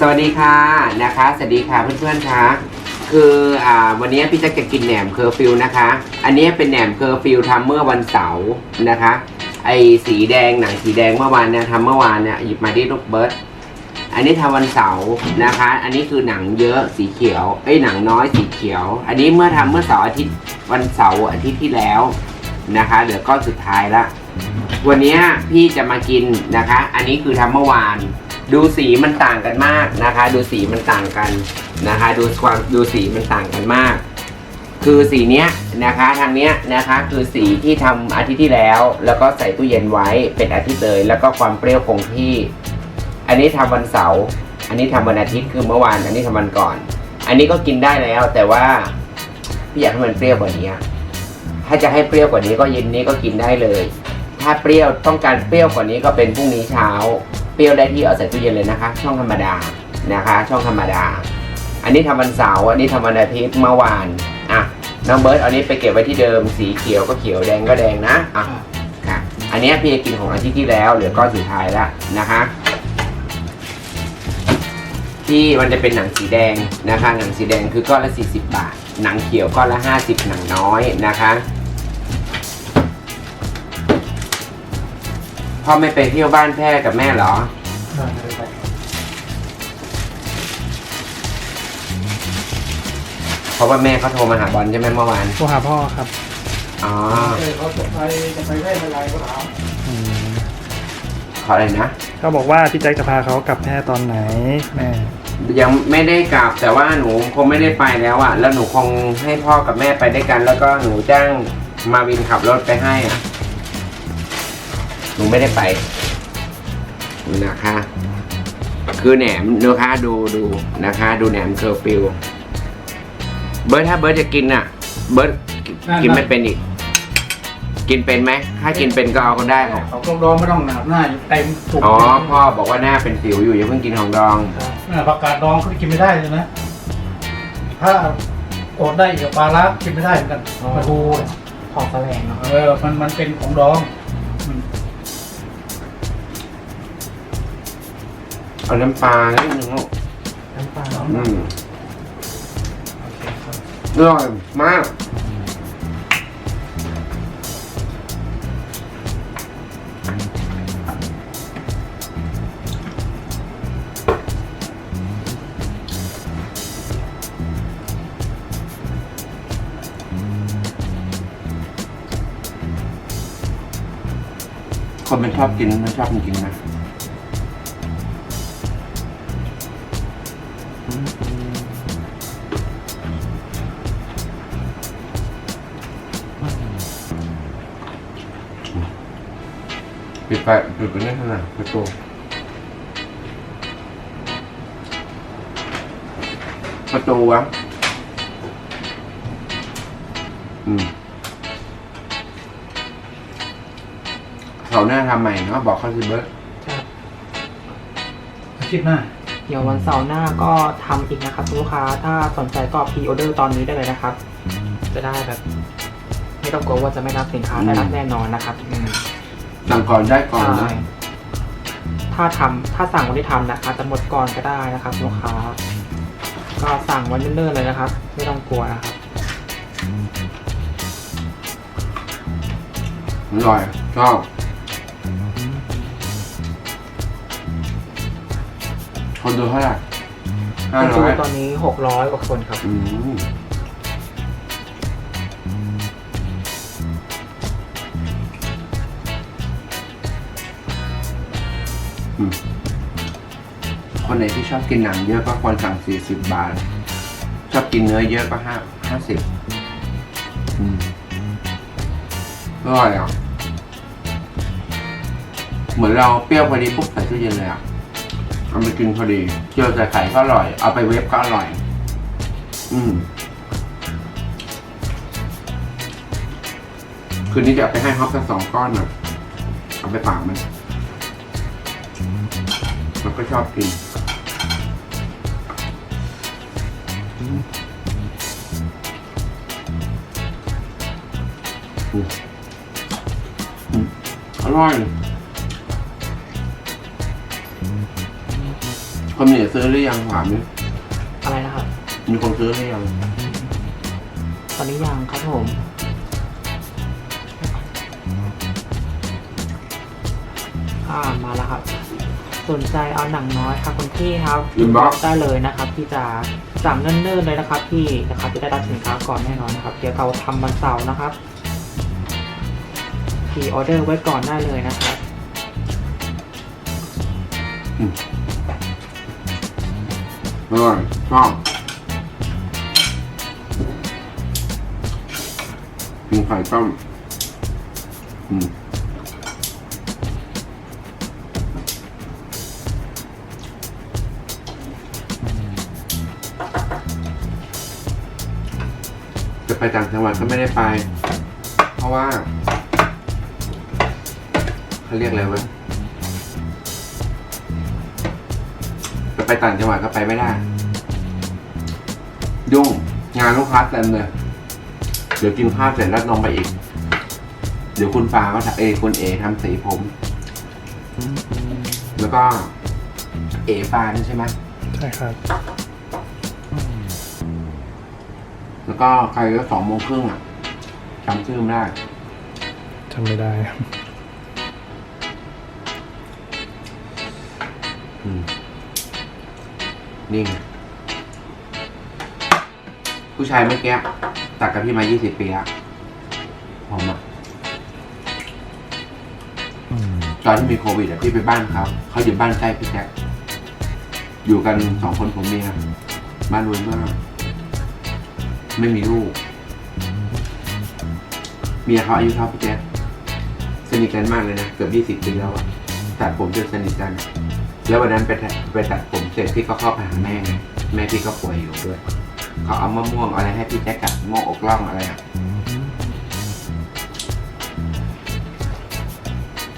สวัสดีค่ะนะคะสวัสดีค่ะเพื่อนๆคะคืออ่าวันนี้พี่จะจะกินแหนมเคอร์ฟิวนะคะ อันนี้เป็นแหนมเคอร์ฟิวทำเมื่อวันเสาร์นะคะ ไอสีแดงหนังสีแดงเมื่อวานเนี่ยทำเมื่อวานเนี่ยหยิบมาที่ลูกเบิร์ตอันนี้ทำวันเสาร์นะคะ อันนี้คือหนังเยอะสีเขียวเอ้หนังน้อยสีเขียว อันนี้เมื่อทำเมื่อเสาร์อาทิตย์วันเสาร์อาทิตย์ที่แล้วนะคะเดี๋ยวก็สุดท้ายละวันนี้พี่จะมากินนะคะ อันนี้คือทำเมื่อวาน ดูสีมันต่างกันมากนะคะ ดูสีมันต่างกันนะคะ ดูความดูสีมันต่างกันมาก คือสีเนี้ยนะคะทางเนี้ยนะคะคือสีที่ทำอาทิตย์ที่แล้ว แล้วก็ใส่ตู้เย็นไว้เป็นอาทิตย์เลย แล้วก็ความเปรี้ยวคงที่ อันนี้ทำวันเสาร์อันนี้ทำวันอาทิตย์คือเมื่อวาน อันนี้ทำวันก่อน อันนี้ก็กินได้แล้ว แต่ว่าพี่อยากให้มันเปรี้ยวกว่านี้ถ้าจะให้เปรี้ยวกว่านี้ก็เย็นนี้ก็กินได้เลย ถ้าเปรี้ยวต้องการเปรี้ยวกว่านี้ก็เป็นพรุ่งนี้เช้า รี้ยวได้ที่เอาใส่ตู้เย็นเลยนะคะ ช่องธรรมดานะคะ ช่องธรรมดา อันนี้ทำวันเสาร์อันนี้ทำวันอาทิตย์เมื่อวานอะน้องเบิร์ตเอานี้ไปเก็บไว้ที่เดิมสีเขียวก็เขียวแดงก็แดงนะอะค่ะ อันนี้พี่จะกินของอาทิตย์ที่แล้วเหลือก้อนสุดท้ายแล้วนะคะ ที่มันจะเป็นหนังสีแดงนะคะ หนังสีแดงคือก้อนละ 40 บาท หนังเขียวก้อนละ 50 หนังน้อยนะคะ พ่อไม่ไปเที่ยวบ้านแพร่กับแม่เหรอ เพราะว่าแม่เขาโทรมาหาบอลใช่ไหมเมื่อวาน โทรหาพ่อครับอ๋อเขาจะไปจะไปได้เมื่อไรก็ถามอืมขออะไรนะก็บอกว่าพี่แจ็คจะพาเขากลับแพร่ตอนไหนแม่ ยังไม่ได้กลับแต่ว่าหนูคงไม่ได้ไปแล้วอะแล้วหนูคงให้พ่อกับแม่ไปด้วยกัน แล้วก็หนูจ้างมาวินขับรถไปให้อะ หนูไม่ได้ไปนะคะ คือแหนมนะคะดูดูนะคะ ดูแหนมเคอร์ฟิวเบิร์ดถ้าเบิร์ดจะกินอะเบิร์ดกินไม่เป็นอีก กินเป็นไหมถ้ากินเป็นก็เอาก็ได้ของเขาต้องดองไม่ต้องหนาบหน้าอยู่เต็มถุงอ๋อพ่อบอกว่าหน้าเป็นสิวอยู่อย่าเพิ่งกินของดองเนี่ยผักกาดดองเขากินไม่ได้เลยนะถ้าอดได้อีกกับปลาล้ากินไม่ได้เหมือนกันปลาทูเนี่ยของแสลงเนาะเออมันมันเป็นของดอง เอาน้ำปลานิดนึงลูกน้ำปลาอืมอร่อยมาก คนมันชอบกินมันชอบจริงๆนะ ไฟปิดไปนี่เท่าไหร่ประตูประตูวะอืมเขาหน้าทำใหม่เนาะบอกเขาสิเบิร์ดครับอาทิตย์หน้า เดี๋ยววันเสาร์หน้าก็ทำอีกนะครับคุณลูกค้า ถ้าสนใจก็พรีออเดอร์ตอนนี้ได้เลยนะครับ จะได้แบบ ไม่ต้องกลัวว่าจะไม่รับสินค้าได้รับแน่นอนนะครับอืม สั่งก่อนได้ก่อนใช่นะถ้าทำถ้าสั่งวันที่ทำนะอาจจะหมดก่อนก็ได้นะครับคุณลูกค้า ก็สั่งวันเนิ่นๆเลยนะครับ ไม่ต้องกลัวนะครับอร่อยชอบคนดูเท่าไหร่ห้าคุณร้ดูอยตอนนี้หกร้อยกว่าคนครับ อืม คนไหนที่ชอบกินหนังเยอะก็ควรสั่งสี่สิบบาท ชอบกินเนื้อเยอะก็ห้าห้าสิบอร่อยอะ เหมือนเราเปรี้ยวพอดีปุ๊บใส่ตู้เย็นเลยอะ เอาไปกินพอดีเจียวใส่ไข่ก็อร่อย เอาไปเวฟก็อร่อย อืมคืนนี้จะเอาไปให้ฮอปสักสองก้อนน่ะ เอาไปฝากมัน ก็ชอบกินอืมอืมอร่อยคนเหนือซื้อหรือยังถามดิอะไรนะครับ มีคนซื้อหรือยังตอนนี้ยังครับผม อ่ามาแล้วครับ สนใจเอาหนังน้อยครับคุณพี่ครับอินบ็อกได้เลยนะครับที่จะสั่งเนิ่นๆเลยนะครับพี่นะครับจะได้รับสินค้าก่อนแน่นอนนะครับ เดี๋ยวเราทำวันเสาร์นะครับพีออเดอร์ไว้ก่อนได้เลยนะครับอร่อยชอบกินไข่ต้มอืม ไปต่างจังหวัดก็ไม่ได้ไป เพราะว่าเขาเรียกอะไรวะจะไปต่างจังหวัดก็ไปไม่ได้ ยุ่งงานลูกค้าเต็มเลยเดี๋ยวกินข้าวเสร็จแล้วลงไปอีก เดี๋ยวคุณฟ้าก็ทำเอยคุณเอทำสีผม แล้วก็ เอฟ้านี่ใช่ไหมใช่ครับ ก็ใครก็สองโมงครึ่งอะจำชื่อไม่ได้ จำไม่ได้อืมนี่ไงผู้ชายเมื่อกี้ตักกับพี่มา 20 ปีแล้วผมอะตอนที่มีโควิดอะพี่ไปบ้านเขาเขาอยู่บ้านใกล้พี่แจ็คอยู่กันสองคนผมเมียบ้านรวยมาก ไม่มีลูก เมียเขาอายุเท่าพี่แจ็คสนิทกันมากเลยนะ เกือบ20ปีแล้วอะตัดผมจนสนิทกัน แล้ววันนั้นไปตัดไปตัดผมเสร็จพี่ก็เข้าไปหาแม่ไงแม่พี่ก็ป่วยอยู่ด้วยเขาเอามะม่วงอะไรให้พี่แจ็คกัดโม่วงอกล่องอะไรอะ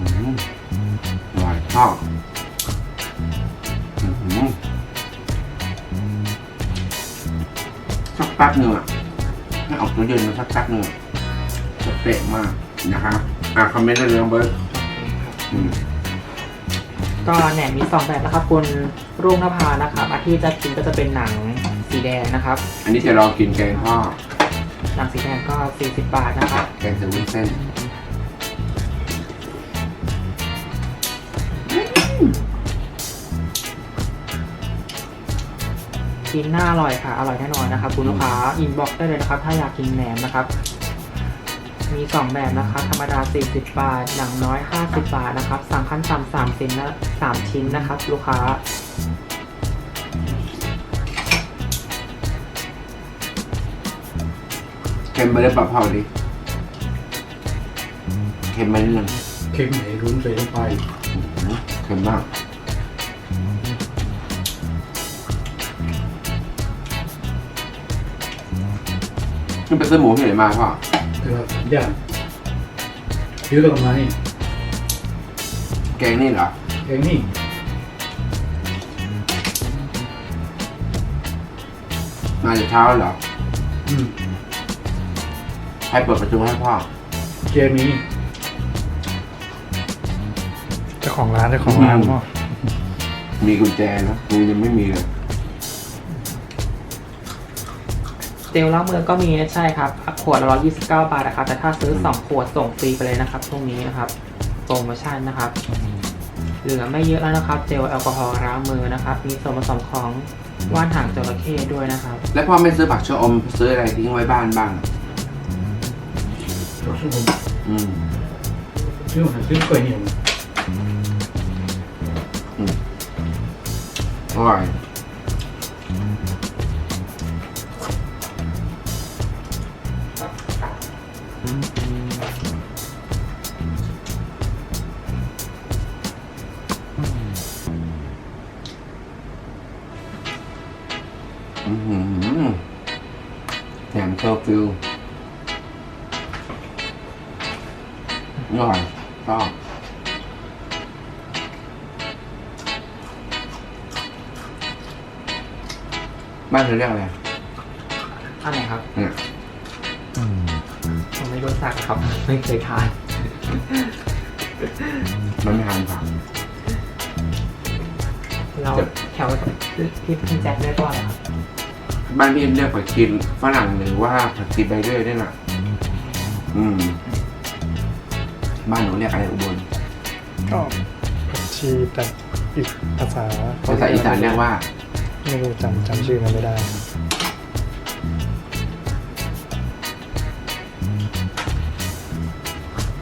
อืมอร่อยชอบ แป๊บหนึ่งอะให้ออกตัวเย็นมาสักแป๊บหนึ่งอะจะเป๊ะมากนะครับอะคอมเมนต์ได้เลยน้องเบิร์ดอืมก็แหนมมีสองแบบนะครับคุณรุ่งนภานะครับอาที่จะกินก็จะเป็นหนังสีแดงนะครับ อันนี้จะลองกินแกงทอดหนังสีแดงก็40บาทนะครับ แกงเส้นวุ้นเส้น กินหน้าอร่อยค่ะ อร่อยแน่นอนนะครับ คุณลูกค้าอินบ็อกได้เลยนะครับ ถ้าอยากกินแหนมนะครับ มีสองแบบนะครับธรรมดา 40 บาท หนังน้อย 50 บาทนะครับ สั่งขั้นต่ำสามชิ้นนะสามชิ้นนะครับ ลูกค้าเค็มไปได้ปะพอดิเค็มไปนิดนึงเค็มไหนรุนใส่ลงไปอื้อหือเค็มมาก นี่ไปซื้อหมูที่ไหนมาพ่อแต่ว่าสัญญาณยืดออกมานี่แกงนี่เหรอ เองนี่มาจากเช้าแล้วเหรอ อืมใครเปิดประตูให้พ่อ เจมีเจ้าของร้านเจ้าของร้านอืม พ่อ มีกุญแจนะกูยังไม่มีเลย จลล้างมือก็มีนะใช่ครับ ขวดละ129บาทนะครับ แต่ถ้าซื้อ2ขวดส่งฟรีไปเลยนะครับช่วงนี้นะครับโปรโมชั่นนะครับ เหลือไม่เยอะแล้วนะครับ เจลแอลกอฮอล์ล้างมือนะครับ มีส่วนผสมของว่านหางจระเข้ด้วยนะครับ แล้วพ่อไม่ซื้อผักชะอมซื้ออะไรทิ้งไว้บ้านบ้างตัวสุผมอืมซื้อมาซื้อกล้วยเหนียวอร่อย แหนมเคอร์ฟิวอร่อยชอบบ้านเธอเรียกอะไรอันไหนครับ เนี่ยผมไม่รู้จักครับ ไม่เคยทาน มันไม่ทานผักเราจะแถวพี่พี่แจ็คเรียกว่าอะไรครับ บ้านพี่เรียกผักชีฝรั่งหรือว่าผักชีใบเรื่อยนี่แหละอืม บ้านหนูเรียกอะไรอุบลก็ผักชีแต่อีกภาษาภาษาอีสานเรียกว่าไม่รู้จำจำชื่อมันไม่ได้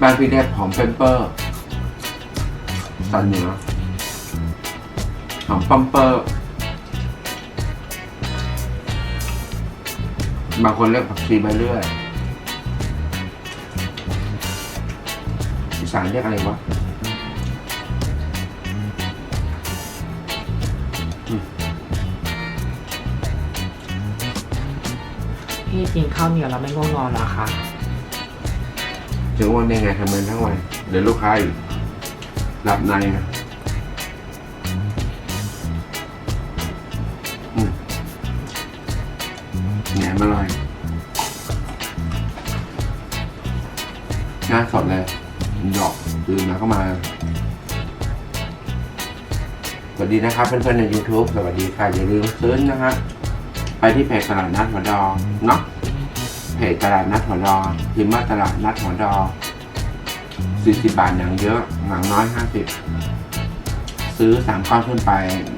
บ้านพี่เรียกหอมเปปเปอร์ตอนเหนือหอมปัมเปอร์ บางคนเรียกผักชีใบเรื่อยอีสานเรียกอะไรวะพี่กินข้าวเหนียวแล้วไม่ง่วงนอนเหรอคะถึงวันได้ไงทำงานทั้งวันเดี๋ยวลูกค้าอีกหลับในนะ มอร่อยงานสดเลยหยอกตื่นมาก็มา สวัสดีนะครับเพื่อนๆใน YouTube สวัสดีค่ะอย่าลืมซื้อนะฮะไปที่เพจตลาดนัดหัวดอเนาะเพจตลาดนัดหัวดอพิมพ์ว่าตลาดนัดหัวดอสี่สิบาทอย่างเยอะหนังน้อยห้าสิบซื้อสามก้อนขึ้นไป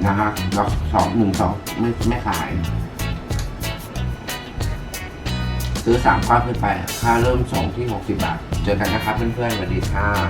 นะฮะแล้วสองหนึ่งสองไม่ไม่ขาย ซื้อสามก้อขึ้นไป ค่าเริ่มส่งที่หกสิบาท เจอกันนะครับเพื่อนๆสวัสดีค่ะ